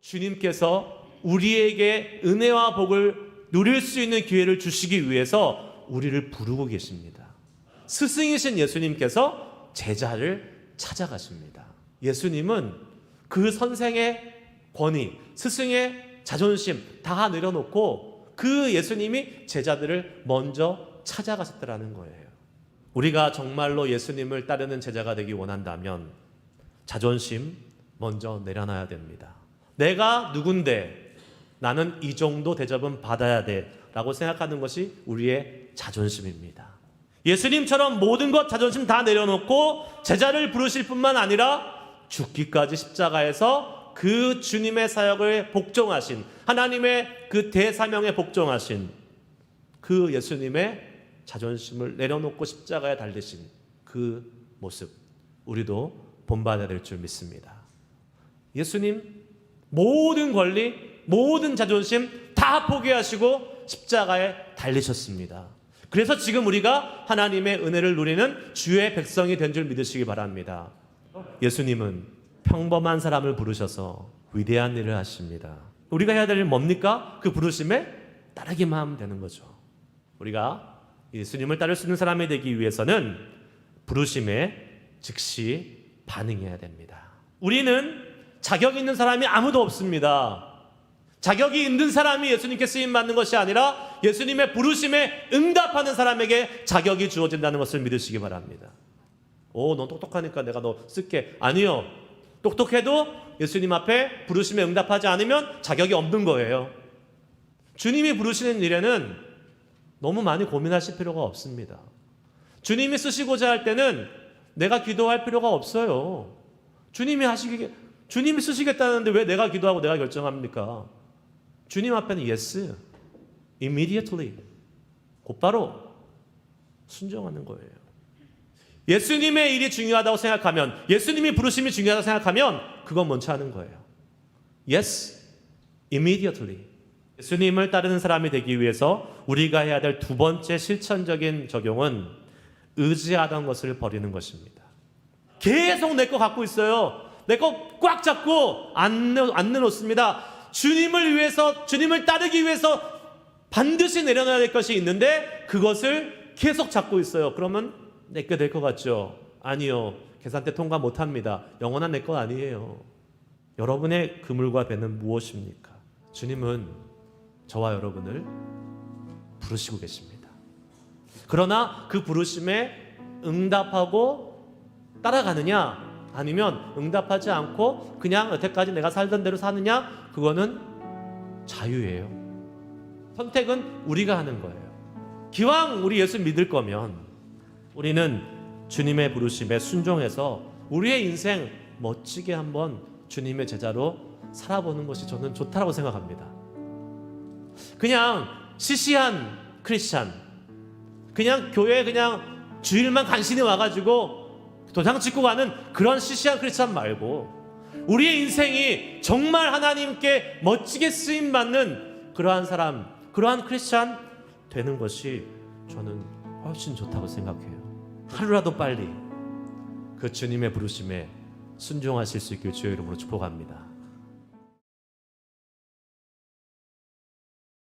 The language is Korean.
주님께서 우리에게 은혜와 복을 누릴 수 있는 기회를 주시기 위해서 우리를 부르고 계십니다. 스승이신 예수님께서 제자를 찾아가십니다. 예수님은 그 선생의 권위, 스승의 자존심 다 내려놓고 그 예수님이 제자들을 먼저 찾아가셨다라는 거예요. 우리가 정말로 예수님을 따르는 제자가 되기 원한다면 자존심 먼저 내려놔야 됩니다. 내가 누군데 나는 이 정도 대접은 받아야 돼 라고 생각하는 것이 우리의 자존심입니다. 예수님처럼 모든 것 자존심 다 내려놓고 제자를 부르실 뿐만 아니라 죽기까지 십자가에서 그 주님의 사역을 복종하신 하나님의 그 대사명에 복종하신 그 예수님의 자존심을 내려놓고 십자가에 달리신 그 모습 우리도 본받아야 될 줄 믿습니다. 예수님 모든 권리, 모든 자존심 다 포기하시고 십자가에 달리셨습니다. 그래서 지금 우리가 하나님의 은혜를 누리는 주의 백성이 된 줄 믿으시기 바랍니다. 예수님은 평범한 사람을 부르셔서 위대한 일을 하십니다. 우리가 해야 될일 뭡니까? 그 부르심에 따르기만 하면 되는 거죠. 우리가 예수님을 따를 수 있는 사람이 되기 위해서는 부르심에 즉시 반응해야 됩니다. 우리는 자격 있는 사람이 아무도 없습니다. 자격이 있는 사람이 예수님께 쓰임 받는 것이 아니라 예수님의 부르심에 응답하는 사람에게 자격이 주어진다는 것을 믿으시기 바랍니다. 오, 너 똑똑하니까 내가 너 쓸게. 아니요. 똑똑해도 예수님 앞에 부르심에 응답하지 않으면 자격이 없는 거예요. 주님이 부르시는 일에는 너무 많이 고민하실 필요가 없습니다. 주님이 쓰시고자 할 때는 내가 기도할 필요가 없어요. 주님이 하시기 주님이 쓰시겠다는데 왜 내가 기도하고 내가 결정합니까? 주님 앞에는 yes, immediately, 곧바로 순종하는 거예요. 예수님의 일이 중요하다고 생각하면, 예수님이 부르심이 중요하다고 생각하면, 그건 먼저 하는 거예요. Yes, immediately. 예수님을 따르는 사람이 되기 위해서 우리가 해야 될 두 번째 실천적인 적용은 의지하던 것을 버리는 것입니다. 계속 내 거 갖고 있어요. 내 거 꽉 잡고 안, 내- 안 내놓습니다. 주님을 위해서, 주님을 따르기 위해서 반드시 내려놔야 될 것이 있는데 그것을 계속 잡고 있어요. 그러면 내게 될 것 같죠? 아니요. 계산대 통과 못 합니다. 영원한 내 거 아니에요. 여러분의 그물과 배는 무엇입니까? 주님은 저와 여러분을 부르시고 계십니다. 그러나 그 부르심에 응답하고 따라가느냐 아니면 응답하지 않고 그냥 여태까지 내가 살던 대로 사느냐 그거는 자유예요. 선택은 우리가 하는 거예요. 기왕 우리 예수 믿을 거면 우리는 주님의 부르심에 순종해서 우리의 인생 멋지게 한번 주님의 제자로 살아보는 것이 저는 좋다고 생각합니다. 그냥 시시한 크리스찬, 그냥 교회 그냥 주일만 간신히 와가지고 도장 찍고 가는 그런 시시한 크리스찬 말고 우리의 인생이 정말 하나님께 멋지게 쓰임 받는 그러한 사람, 그러한 크리스찬 되는 것이 저는 훨씬 좋다고 생각해요. 하루라도 빨리 그 주님의 부르심에 순종하실 수 있길 주의 이름으로 축복합니다.